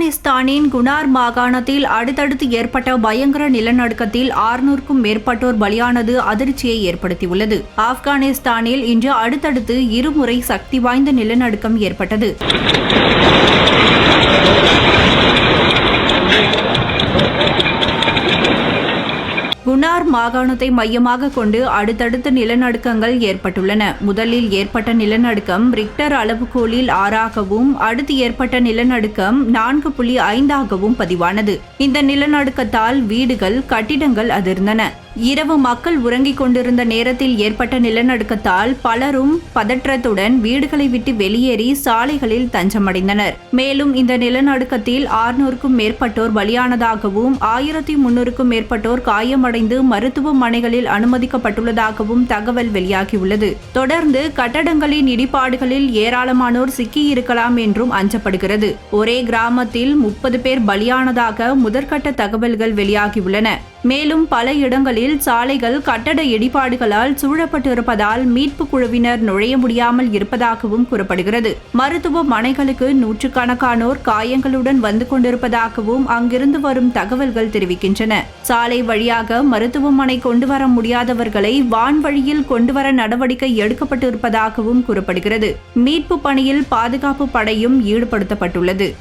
ஆப்கானிஸ்தானின் குனார் மாகாணத்தில் அடுத்தடுத்து ஏற்பட்ட பயங்கர நிலநடுக்கத்தில் ஆறுநூறுக்கும் மேற்பட்டோர் பலியானது அதிர்ச்சியை ஏற்படுத்தியுள்ளது. ஆப்கானிஸ்தானில் இன்று அடுத்தடுத்து இருமுறை சக்தி வாய்ந்த நிலநடுக்கம் ஏற்பட்டது. முன்னார் மாகாணத்தை மையமாக கொண்டு அடுத்தடுத்த நிலநடுக்கங்கள் ஏற்பட்டுள்ளன. முதலில் ஏற்பட்ட நிலநடுக்கம் ரிக்டர் அளவுகோலில் ஆறாகவும் அடுத்து ஏற்பட்ட நிலநடுக்கம் நான்கு புள்ளி ஐந்தாகவும் பதிவானது. இந்த நிலநடுக்கத்தால் வீடுகள் கட்டிடங்கள் அதிர்ந்தன. இரவு மக்கள் உறங்கிக் கொண்டிருந்த நேரத்தில் ஏற்பட்ட நிலநடுக்கத்தால் பலரும் பதற்றத்துடன் வீடுகளை விட்டு வெளியேறி சாலைகளில் தஞ்சமடைந்தனர். மேலும் இந்த நிலநடுக்கத்தில் ஆறுநூறுக்கும் மேற்பட்டோர் பலியானதாகவும் ஆயிரத்தி முன்னூறுக்கும் மேற்பட்டோர் காயமடைந்து மருத்துவமனைகளில் அனுமதிக்கப்பட்டுள்ளதாகவும் தகவல் வெளியாகியுள்ளது. தொடர்ந்து கட்டடங்களின் இடிபாடுகளில் ஏராளமானோர் சிக்கியிருக்கலாம் என்றும் அஞ்சப்படுகிறது. ஒரே கிராமத்தில் முப்பது பேர் பலியானதாக முதற்கட்ட தகவல்கள் வெளியாகியுள்ளன. மேலும் பல இடங்களில் சாலைகள் கட்டட இடிபாடுகளால் சூழப்பட்டிருப்பதால் மீட்பு குழுவினர் நுழைய முடியாமல் இருப்பதாகவும் கூறப்படுகிறது. மருத்துவமனைகளுக்கு நூற்றுக்கணக்கானோர் காயங்களுடன் வந்து கொண்டிருப்பதாகவும் அங்கிருந்து வரும் தகவல்கள் தெரிவிக்கின்றன. சாலை வழியாக மருத்துவமனை கொண்டு வர முடியாதவர்களை வான்வழியில் கொண்டுவர நடவடிக்கை எடுக்கப்பட்டிருப்பதாகவும் கூறப்படுகிறது. மீட்பு பணியில் பாதுகாப்பு படையும் ஈடுபடுத்தப்பட்டுள்ளது.